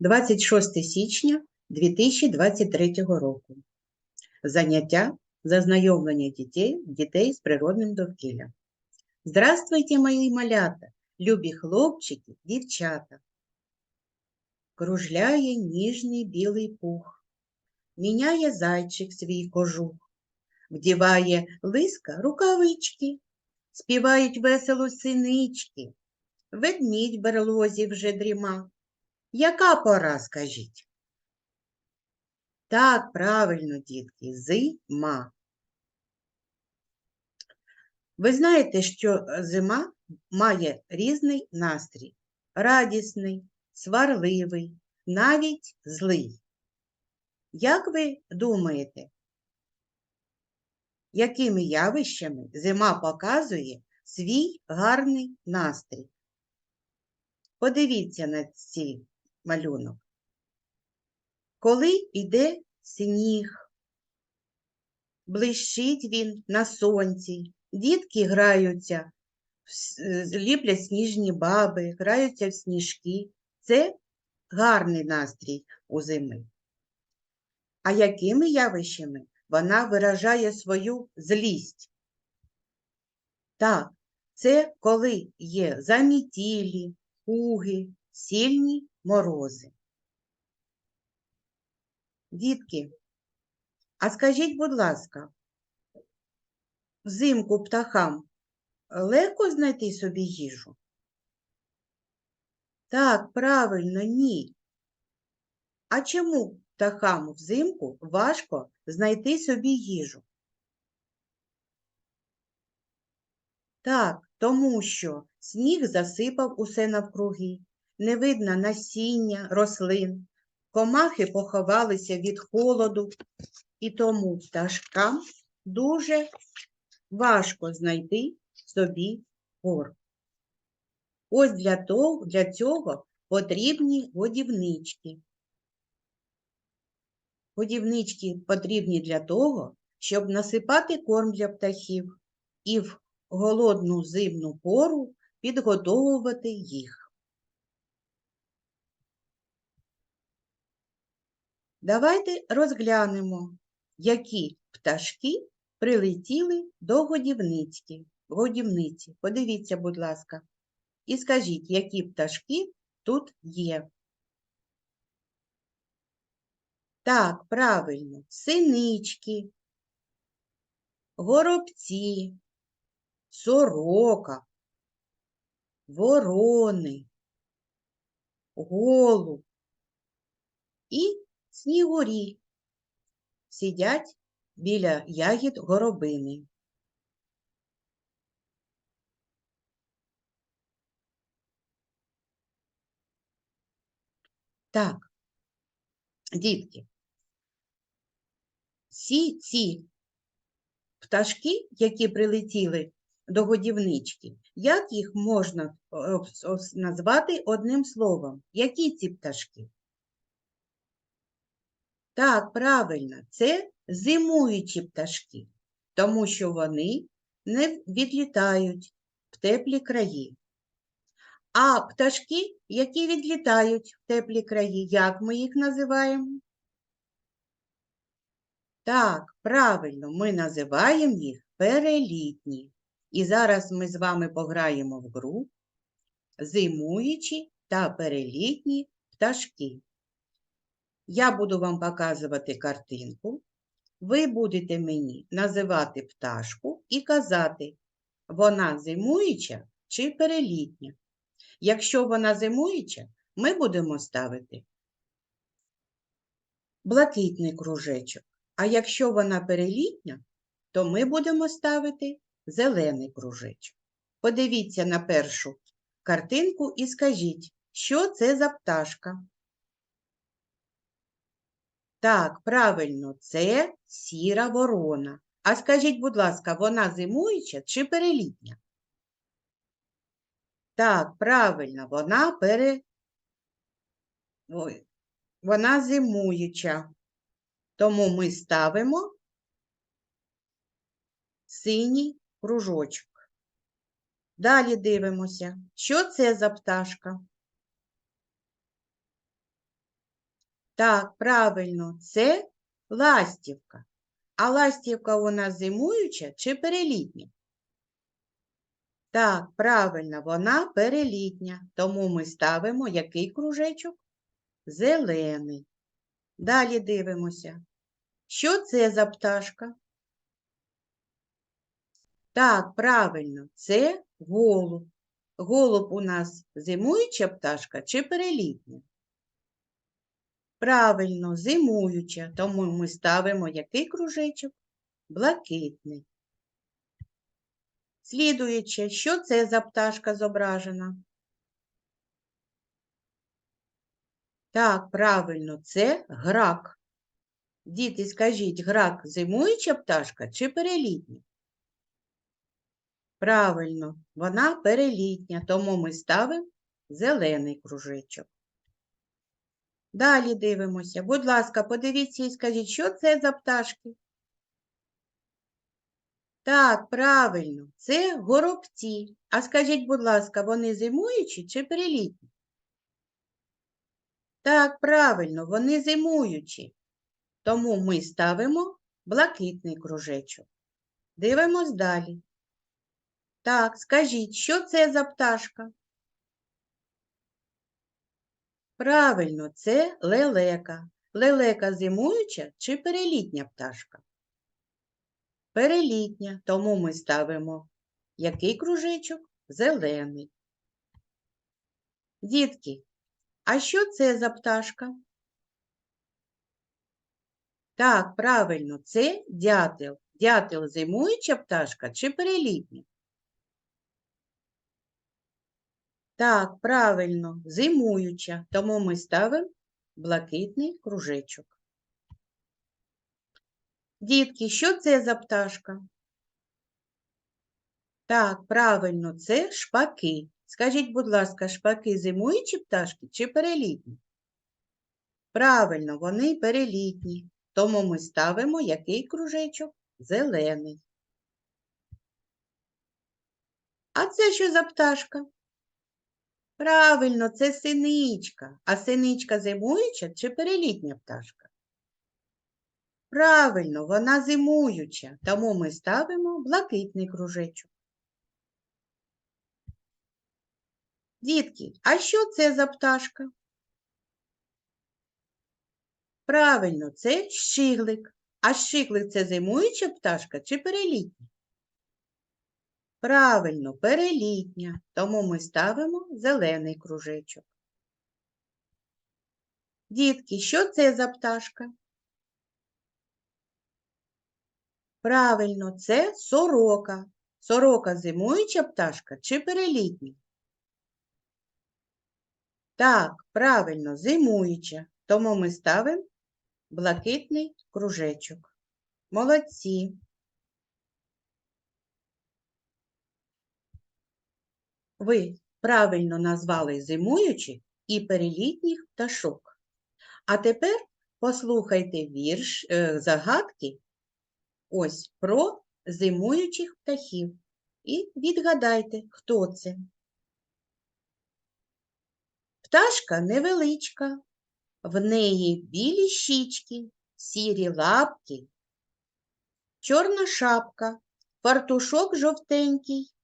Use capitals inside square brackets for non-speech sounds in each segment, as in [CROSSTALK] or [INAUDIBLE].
26 січня 2023 року. Заняття зазнайомлення дітей, дітей з природним довкіллям. Здравствуйте, мої малята, любі хлопчики, дівчата. Кружляє ніжний білий пух, міняє зайчик свій кожух, вдіває лиска рукавички, співають весело синички, ведмідь берлозі вже дріма. Яка пора, скажіть? Так, правильно, дітки, зима. Ви знаєте, що зима має різний настрій, радісний, сварливий, навіть злий. Як ви думаєте, якими явищами зима показує свій гарний настрій? Подивіться на ці малюнок. Коли йде сніг, блищить він на сонці, дітки граються, ліплять сніжні баби, граються в сніжки. Це гарний настрій у зими. А якими явищами вона виражає свою злість? Так, це коли є замітілі, хуги, сильні морози. Дітки, а скажіть, будь ласка, взимку птахам легко знайти собі їжу? Так, правильно, ні. А чому птахам взимку важко знайти собі їжу? Так, тому що сніг засипав усе навкруги, не видно насіння, рослин, комахи поховалися від холоду, і тому пташкам дуже важко знайти собі корм. Ось для, того, для цього потрібні годівнички. Годівнички потрібні для того, щоб насипати корм для птахів і в голодну зимну пору підготовувати їх. Давайте розглянемо, які пташки прилетіли до годівниці. годівниці. Подивіться, будь ласка, і скажіть, які пташки тут є. Так, правильно, синички, горобці, сорока, ворони, голуб і снігурі сидять біля ягід горобини. Так, дітки, всі ці пташки, які прилетіли до годівнички, як їх можна назвати одним словом? Які ці пташки? Так, правильно, це зимуючі пташки, тому що вони не відлітають в теплі краї. А пташки, які відлітають в теплі краї, як ми їх називаємо? Так, правильно, ми називаємо їх перелітні. І зараз ми з вами пограємо в гру зимуючі та перелітні пташки. Я буду вам показувати картинку. Ви будете мені називати пташку і казати, вона зимуюча чи перелітня. Якщо вона зимуюча, ми будемо ставити блакитний кружечок. А якщо вона перелітня, то ми будемо ставити зелений кружечок. Подивіться на першу картинку і скажіть, що це за пташка? Так, правильно, це сіра ворона. А скажіть, будь ласка, вона зимуюча чи перелітня? Так, правильно, вона пере... Ой, вона зимуюча. Тому ми ставимо синій кружочок. Далі дивимося, що це за пташка? Так, правильно, це ластівка. А ластівка нас зимуюча чи перелітня? Так, правильно, вона перелітня. Тому ми ставимо який кружечок? Зелений. Далі дивимося. Що це за пташка? Так, правильно, це голуб. Голуб у нас зимуюча пташка чи перелітня? Правильно, зимуюча, тому ми ставимо який кружечок? Блакитний. Слідуюче, що це за пташка зображена? Так, правильно, це грак. Діти, скажіть, грак зимуюча пташка чи перелітня? Правильно, вона перелітня, тому ми ставимо зелений кружечок. Далі дивимося. Будь ласка, подивіться і скажіть, що це за пташки? Так, правильно, це горобці. А скажіть, будь ласка, вони зимуючі чи перелітні? Так, правильно, вони зимуючі. Тому ми ставимо блакитний кружечок. Дивимось далі. Так, скажіть, що це за пташка? Правильно, це лелека. Лелека зимуюча чи перелітня пташка? Перелітня, тому ми ставимо який кружечок? Зелений. Дітки, а що це за пташка? Так, правильно, це дятел. Дятел зимуюча пташка чи перелітня? Так, правильно, зимуюча, тому ми ставимо блакитний кружечок. Дітки, що це за пташка? Так, правильно, це шпаки. Скажіть, будь ласка, шпаки зимуючі пташки чи перелітні? Правильно, вони перелітні, тому ми ставимо який кружечок? Зелений. А це що за пташка? Правильно, це синичка. А синичка зимуюча чи перелітня пташка? Правильно, вона зимуюча, тому ми ставимо блакитний кружечок. Дітки, а що це за пташка? Правильно, це щиглик. А щиглик це зимуюча пташка чи перелітня? Правильно, перелітня, тому ми ставимо зелений кружечок. Дітки, що це за пташка? Правильно, це сорока. Сорока зимуюча пташка чи перелітня? Так, правильно, зимуюча, тому ми ставимо блакитний кружечок. Молодці. Ви правильно назвали зимуючих і перелітніх пташок. А тепер послухайте вірш е, загадки ось про зимуючих птахів. І відгадайте, хто це. Пташка невеличка, в неї білі щічки, сірі лапки, чорна шапка, фартушок жовтенький,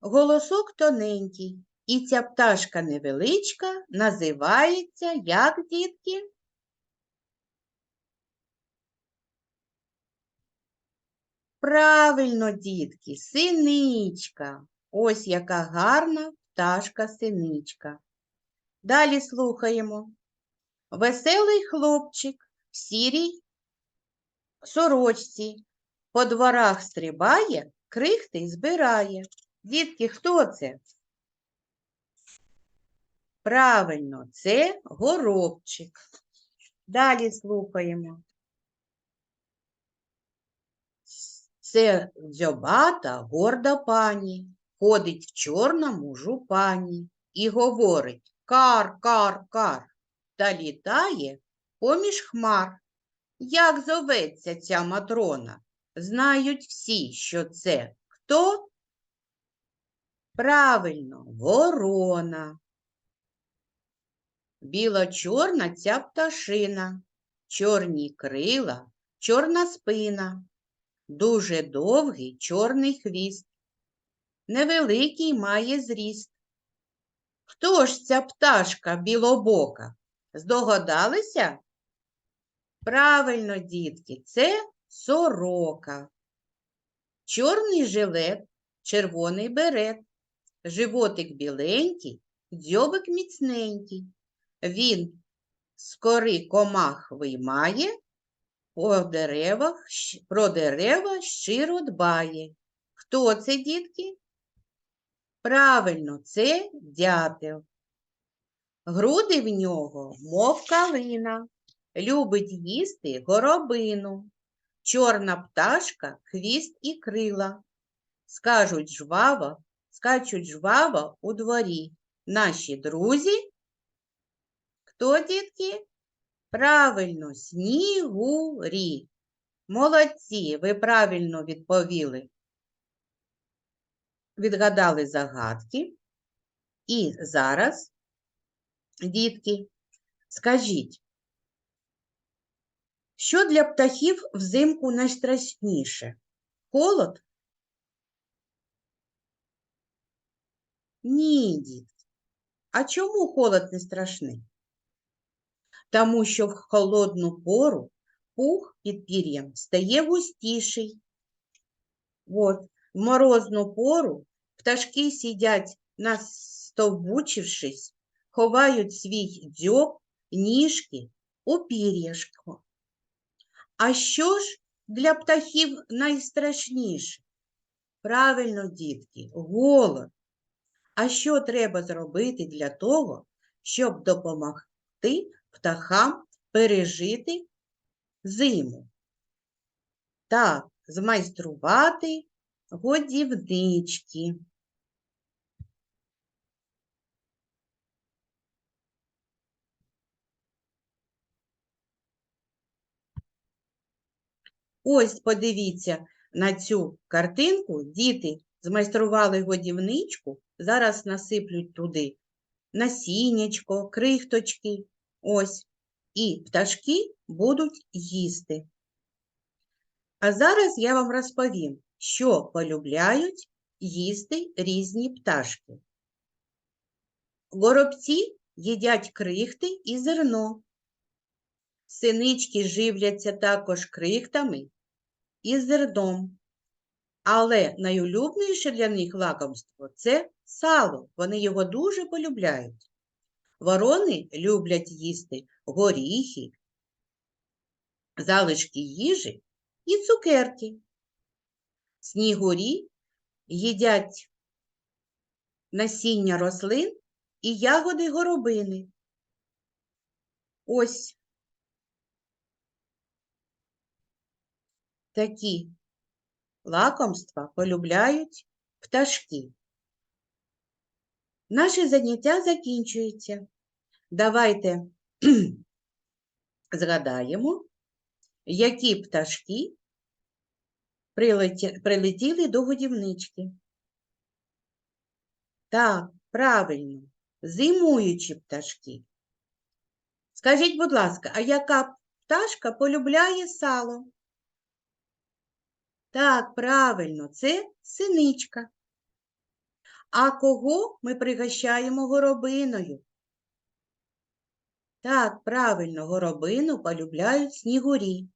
голосок тоненький. І ця пташка невеличка називається як дітки? Правильно, дітки, синичка. Ось яка гарна пташка синичка. Далі слухаємо. Веселий хлопчик в сірій сорочці по дворах стрибає, крихти збирає. Дітки, хто це? Правильно, це горобчик. Далі слухаємо. Це дзьобата горда пані, ходить в чорному жупані і говорить кар, кар, кар, та літає поміж хмар. Як зоветься ця матрона? Знають всі, що це хто? Правильно, ворона. Біло-чорна ця пташина, чорні крила, чорна спина, дуже довгий чорний хвіст, невеликий має зріст. Хто ж ця пташка білобока? Здогадалися? Правильно, дітки, це сорока. Чорний жилет, червоний берет, животик біленький, дзьобик міцненький. Він з кори комах виймає, по деревах, про дерева щиро дбає. Хто це, дітки? Правильно, це дятел. Груди в нього, мов калина, любить їсти горобину. Чорна пташка, хвіст і крила. Скажуть жваво, скачуть жваво у дворі. Наші друзі. Хто, дітки? Правильно, снігурі. Молодці, ви правильно відповіли. Відгадали загадки. І зараз, дітки, скажіть, що для птахів взимку найстрашніше? Холод? Ні, дітки. А чому холод не страшний? Тому що в холодну пору пух під пір'ям стає густіший. От, в морозну пору пташки сидять, настовбучившись, ховають свій дзьоб, ніжки у пір'яшко. А що ж для птахів найстрашніше? Правильно, дітки, голод. А що треба зробити для того, щоб допомогти птахам пережити зиму? Так, змайструвати годівнички. Ось подивіться на цю картинку. Діти змайстрували годівничку, зараз насиплють туди насіннячко, крихточки. Ось. І пташки будуть їсти. А зараз я вам розповім, що полюбляють їсти різні пташки. Горобці їдять крихти і зерно. Синички живляться також крихтами і зерном. Але найулюбленіше для них лакомство це сало. Вони його дуже полюбляють. Ворони люблять їсти горіхи, залишки їжі і цукерки. Снігурі їдять насіння рослин і ягоди горобини. Ось такі лакомства полюбляють пташки. Наше заняття закінчується. Давайте [CLEARS THROAT] згадаємо, які пташки прилетіли до годівнички. Так, правильно, зимуючі пташки. Скажіть, будь ласка, а яка пташка полюбляє сало? Так, правильно, це синичка. А кого ми пригощаємо горобиною? Так, правильно, горобину полюбляють снігурі.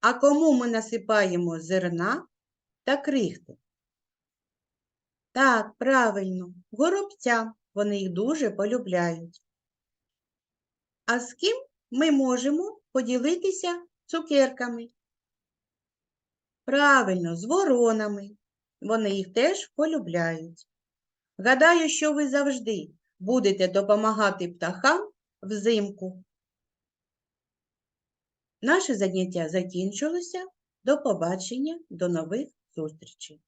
А кому ми насипаємо зерна та крихти? Так, правильно, горобцям. Вони їх дуже полюбляють. А з ким ми можемо поділитися цукерками? Правильно, з воронами. Вони їх теж полюбляють. Гадаю, що ви завжди будете допомагати птахам взимку. Наше заняття закінчилося. До побачення, до нових зустрічей.